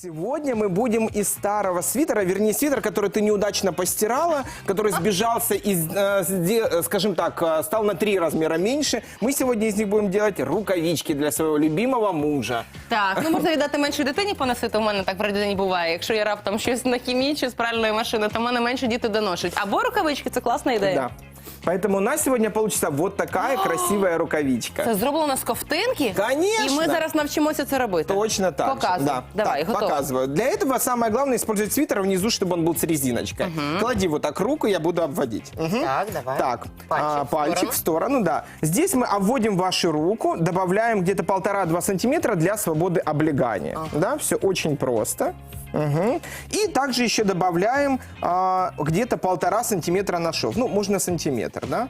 Сегодня мы будем из старого свитера, вернее свитер, который ты неудачно постирала, который сбежался из, э, сде- э, скажем так, э, стал на три размера меньше. Мы сегодня из них будем делать рукавички для своего любимого мужа. Так, ну можна віддати менше дитині поносити. У мене так в родині буває. Якщо я раптом щось нахімічу з пральної машини, то в мене менше діти доношують. Або рукавички це класна ідея. Да. Поэтому у нас сегодня получится вот такая красивая рукавичка. Це зроблено з ковтинки. Конечно. І ми зараз навчимося це робити. Точно так. же. Показуй. Да. Давай, Так, готово. Показываю. Для этого самое главное использовать свитер внизу, чтобы он был с резиночкой. Клади вот так руку, я буду обводить. Мгм. Так, давай. Так, Пальчик а, в пальчик сторону. в сторону, да. Здесь мы обводим вашу руку, добавляем где-то полтора-два сантиметра для свободы облегания. Да, все очень просто. Мгм. И также еще добавляем а, где-то полтора сантиметра на шов. Ну, можно сантиметр, да?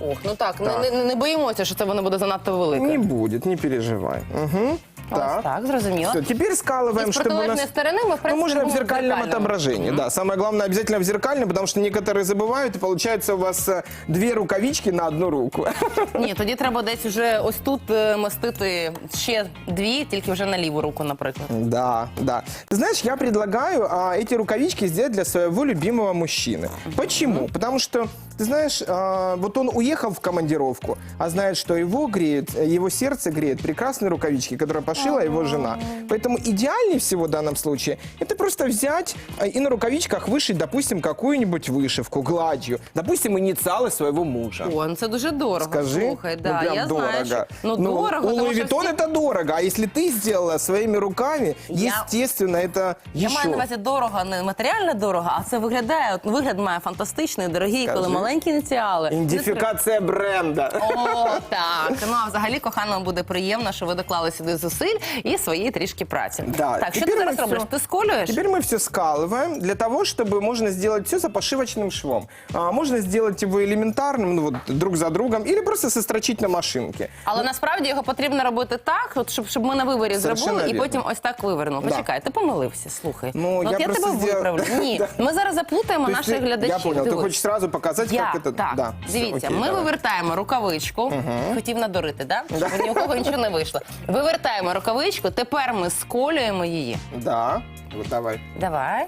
Ох, ну так, не- Так. Не, не боїмося, що це воно буде занадто велике. Не будет, не переживай. Мгм. Ось так, зрозуміло. Все, теперь скалываем, Із чтобы у протилежної нас... сторони ми, в Ну, принципі, можно в робимо зеркальном зеркальному. отображении, да. Самое главное, обязательно в зеркальном, потому что некоторые забывают, и получается у вас э, две рукавички на одну руку. Ні, тоді треба десь уже ось тут е, мастити ще дві, тільки вже на ліву руку, наприклад. Да, да. Ты знаешь, я предлагаю а, эти рукавички сделать для своего любимого мужчины. Почему? Потому что, ты знаешь, а, вот он уехал в командировку, а знает, что его греет, э, его сердце греет прекрасные рукавички, которые пошила его жена. Поэтому идеальнее всего в данном случае это просто взять а, и на рукавичках вышить, допустим, какую-нибудь вышивку, гладью, допустим, инициалы своего мужа. О, ну це дуже дорого. Скажи, Слухай, ну да, прям я дорого. знаю, що... Ну, Ну, дорого, у тому Луи що Vuitton всі... это дорого, а если ты сделала своими руками, Я- естественно, это Я еще. маю на увазі дорого, не матеріально дорого, а це виглядає, от вигляд має фантастичний, дорогий, коли Скажи. маленькі ініціали. Идентификация бренда. О, так. Ну а взагалі коханому буде приємно, що ви доклали сюди зусиль і свої трішки праці. Да, Так, що тепер ти зараз ми робиш? всё- Ти сколюєш? Теперь мы все скалываем для того, чтобы можно сделать все за пошивочным швом. А, можно сделать его элементарным, ну вот друг за другом, или просто сострочить на машинке. Але насправді його потрібно робити так, от щоб, щоб ми на виворі Совершенно зробили і вірно. потім ось так вивернули. Да. Почекай, ти помилився, слухай. Ну, от я я, просто тебе сделал- виправлю. Ні, Да. ми зараз заплутаємо То есть наших ты- глядачів. Я понял, ты Дивись. хочешь сразу показать, Я, как это... так, Да, всё, дивіться, окей, ми давай. вивертаємо рукавичку. Хотів надурити, да? щоб ні у кого нічого не вийшло. Вивертаємо рукавичку, тепер ми сколюємо її. Да, вот давай, Давай.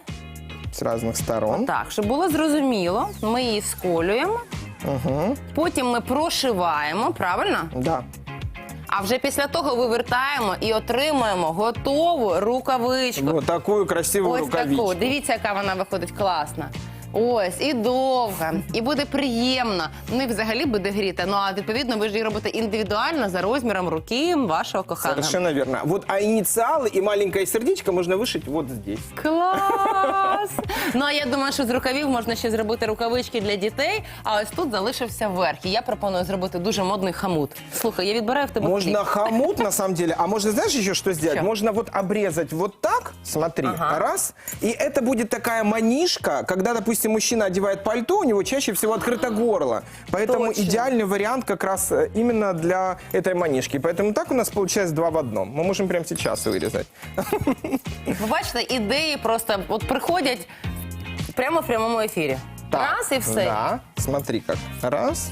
с разных сторон. Так, щоб було зрозуміло, ми її сколюємо, Угу. потім ми прошиваємо, правильно? Да. А вже після того вивертаємо і отримуємо готову рукавичку. Вот такую красивую Ось рукавичку. таку. Дивіться, яка вона виходить класна. Ось, і довга, і буде приємно. Ну і взагалі буде гріти. Ну а відповідно ви ж її робите індивідуально за розміром руки вашого коханого. Совершенно верно. Вот, а инициалы и маленькое сердечко можно вышить вот здесь. Клас! ну а я думаю, що з рукавів можна ще зробити рукавички для дітей. А ось тут залишився верх. І я пропоную зробити дуже модний хамут. Слухай, я відбираю в тебе Можно хліб. хомут, на самом деле. А можно, знаешь, еще что сделать? Чё? Можно вот обрезать вот так, смотри, Ага. раз. И это будет такая манишка, когда, допустим, мужчина одевает пальто, у него чаще всего открыто горло. Поэтому Точно. идеальный вариант как раз э, именно для этой манишки. Поэтому так у нас получается два в одном. Мы можем прямо сейчас вырезать. Ви бачите, ідеї просто от приходять прямо в прямому ефірі. Раз і все. Да, смотри как. Раз.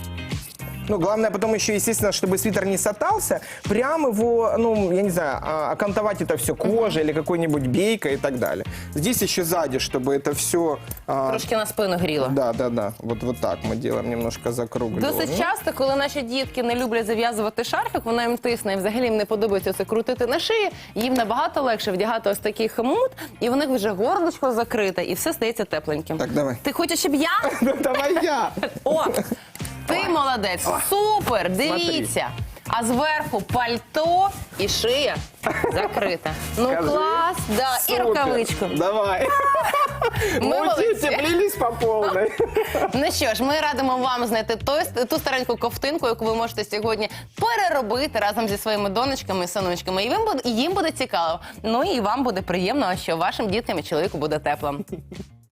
Ну, главное потом еще, естественно, чтобы свитер не сатался, прям его, ну, я не знаю, а, окантовать это все кожей или какой-нибудь бейкой и так далее. Здесь еще сзади, чтобы это все... Трошки на спину гріло. да, да, да. Вот, вот так мы делаем немножко закругленную. Досить часто, коли наші дітки не люблять зав'язувати шарфик, вона їм тисне і взагалі їм не подобається це крутити на шиї. Їм набагато легше вдягати ось такий хомут, і в них вже горлочко закрите, і все стається тепленьким. Так, давай. Ти хочеш, щоб я? Ну, Давай я. О! Ти молодець, супер! Дивіться. А зверху пальто і шия закрита. Ну Скажи. клас, да, і рукавичку. Давай. Ми утеплились по полной. Ну що ж, ми радимо вам знайти той, ту стареньку ковтинку, яку ви можете сьогодні переробити разом зі своїми донечками і синочками. І їм буде, їм буде цікаво. Ну і вам буде приємно, що вашим діткам і чоловіку буде тепло.